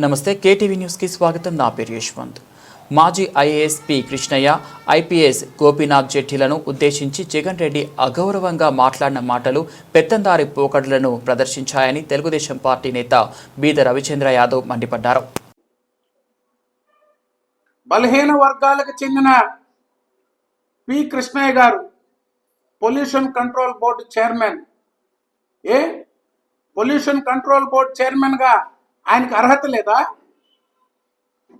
నమస్తే కేటీవీ న్యూస్కి స్వాగతం. నా పేరు యశ్వంత్. మాజీ IAS P Krishnaiah IPS Gopinath జెట్టిలను ఉద్దేశించి జగన్ రెడ్డి అగౌరవంగా మాట్లాడిన మాటలు పెత్తందారి పోకడలను ప్రదర్శించాయని తెలుగుదేశం పార్టీ నేత బీద రవిచంద్ర యాదవ్ మండిపడ్డారు. బలహీన వర్గాలకు చెందిన P Krishnaiah garu pollution control board chairman. ఏ? పొల్యూషన్ కంట్రోల్ బోర్డు చైర్మన్గా ఆయనకు అర్హత లేదా?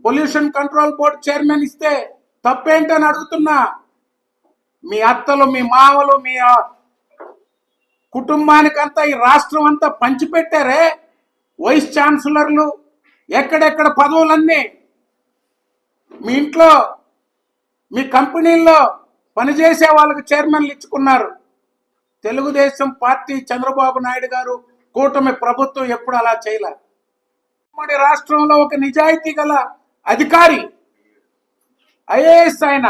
పొల్యూషన్ కంట్రోల్ బోర్డు చైర్మన్ ఇస్తే తప్పేంటని అడుగుతున్నా. మీ అత్తలు మీ మామలు మీ కుటుంబానికంతా ఈ రాష్ట్రం అంతా పంచిపెట్టారే? వైస్ ఛాన్సలర్లు ఎక్కడెక్కడ పదవులన్నీ? మీ ఇంట్లో మీ కంపెనీల్లో పనిచేసే వాళ్ళకి చైర్మన్లు ఇచ్చుకున్నారు. తెలుగుదేశం పార్టీ చంద్రబాబు నాయుడు గారు కూటమి ప్రభుత్వం ఎప్పుడు అలా చేయలేదు ఉమ్మడి రాష్ట్రంలో ఒక నిజాయితీ గల అధికారి ఐఏఎస్ ఆయన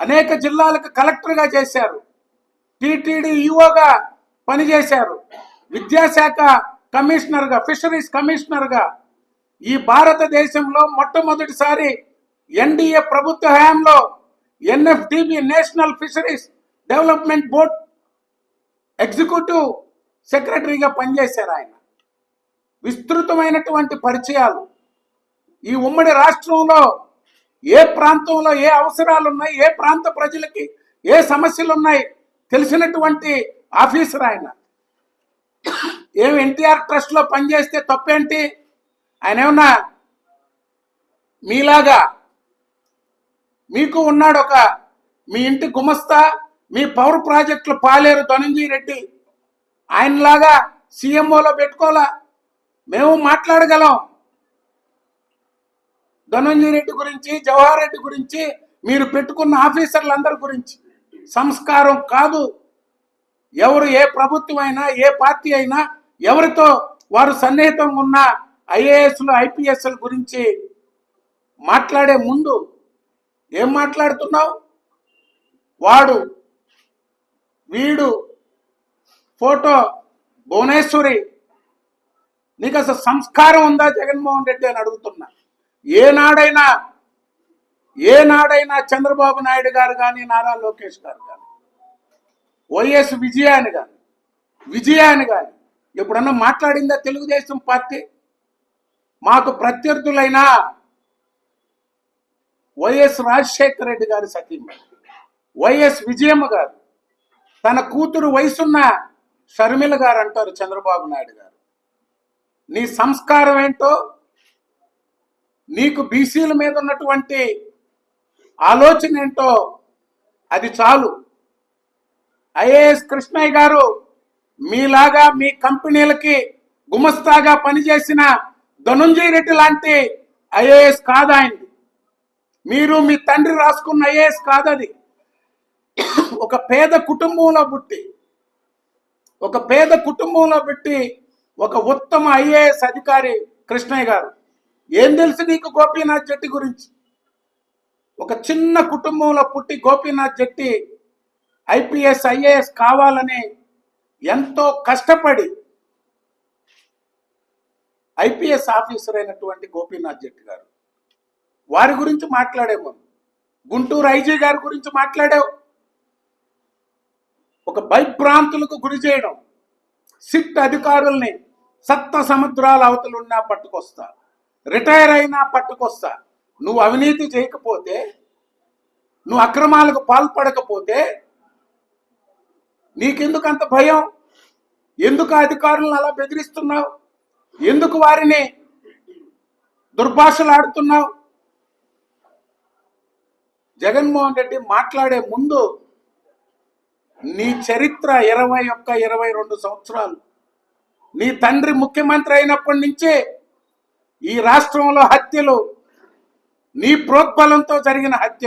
అనేక జిల్లాలకు కలెక్టర్గా చేశారు. టీటీడీ ఈఓగా పనిచేశారు. విద్యాశాఖ కమిషనర్గా ఫిషరీస్ కమిషనర్గా ఈ భారతదేశంలో మొట్టమొదటిసారి ఎన్డీఏ ప్రభుత్వ హయాంలో NFDB national fisheries development board executive సెక్రటరీగా పనిచేశారు ఆయన. విస్తృతమైనటువంటి పరిచయాలు. ఈ ఉమ్మడి రాష్ట్రంలో ఏ ప్రాంతంలో ఏ అవసరాలు ఉన్నాయి ఏ ప్రాంత ప్రజలకి ఏ సమస్యలు ఉన్నాయి తెలిసినటువంటి ఆఫీసర్ ఆయన. ఏం ఎన్టీఆర్ ట్రస్ట్లో పనిచేస్తే తప్పేంటి? ఆయన ఏమన్నా మీలాగా మీకు ఉన్నాడు ఒక మీ ఇంటి గుమస్తా మీ పవర్ ప్రాజెక్టులు పాలేరు ధనంజీ రెడ్డి. ఆయనలాగా సీఎంఓలో పెట్టుకోవాలా? మేము మాట్లాడగలం. ధనంజయ రెడ్డి గురించి జవహర్ రెడ్డి గురించి మీరు పెట్టుకున్న ఆఫీసర్లందరి గురించి. సంస్కారం కాదు. ఎవరు ఏ ప్రభుత్వం అయినా ఏ పార్టీ అయినా ఎవరితో వారు సన్నిహితంగా ఉన్న ఐఏఎస్లు ఐపీఎస్ల గురించి మాట్లాడే ముందు ఏం మాట్లాడుతున్నావు? వాడు వీడు ఫోటో భువనేశ్వరి నీకు అసలు సంస్కారం ఉందా జగన్మోహన్ రెడ్డి అని అడుగుతున్నా. ఏనాడైనా ఏనాడైనా చంద్రబాబు నాయుడు గారు కానీ నారా లోకేష్ గారు కానీ వైఎస్ విజయాన్ని కానీ విజయాన్ని కానీ ఎప్పుడన్నా మాట్లాడిందా తెలుగుదేశం పార్టీ? మాకు ప్రత్యర్థులైన వైఎస్ రాజశేఖర రెడ్డి గారి సతీమ్మ వైఎస్ విజయమ్మ గారు తన కూతురు వయసున్న షర్మిల గారు అంటారు చంద్రబాబు నాయుడు గారు. నీ సంస్కారం ఏంటో నీకు బీసీల మీద ఉన్నటువంటి ఆలోచన ఏంటో అది చాలు. ఐఏఎస్ కృష్ణయ్య గారు మీలాగా మీ కంపెనీలకి గుమస్తాగా పనిచేసిన ధనుంజయ రెడ్డి లాంటి ఐఏఎస్ కాదు మీరు మీ తండ్రి రాసుకున్న ఐఏఎస్ కాదది. ఒక పేద కుటుంబంలో పుట్టి ఒక పేద కుటుంబంలో పెట్టి ఒక ఉత్తమ ఐఏఎస్ అధికారి కృష్ణయ్య గారు. ఏం తెలుసు నీకు గోపీనాథ్ జట్టి గురించి? ఒక చిన్న కుటుంబంలో పుట్టి గోపీనాథ్ జట్టి ఐపీఎస్ ఐఏఎస్ కావాలని ఎంతో కష్టపడి ఐపీఎస్ ఆఫీసర్ అయినటువంటి గోపీనాథ్ జట్టి గారు. వారి గురించి మాట్లాడేమో గుంటూరు ఐజీ గారి గురించి మాట్లాడావు. ఒక భయభ్రాంతులకు గురి చేయడం. సిట్ అధికారుల్ని సప్త సముద్రాల అవతలున్నా పట్టుకొస్తా. రిటైర్ అయినా పట్టుకొస్తా. నువ్వు అవినీతి చేయకపోతే నువ్వు అక్రమాలకు పాల్పడకపోతే నీకెందుకు అంత భయం? ఎందుకు అధికారులను అలా బెదిరిస్తున్నావు? ఎందుకు వారిని దుర్భాషలాడుతున్నావు? జగన్మోహన్ రెడ్డి మాట్లాడే ముందు నీ చరిత్ర ఇరవై ఒక్క ఇరవై రెండు సంవత్సరాలు. నీ తండ్రి ముఖ్యమంత్రి అయినప్పటి నుంచే ఈ రాష్ట్రంలో హత్యలు నీ ప్రోత్బలంతో జరిగిన హత్యలు.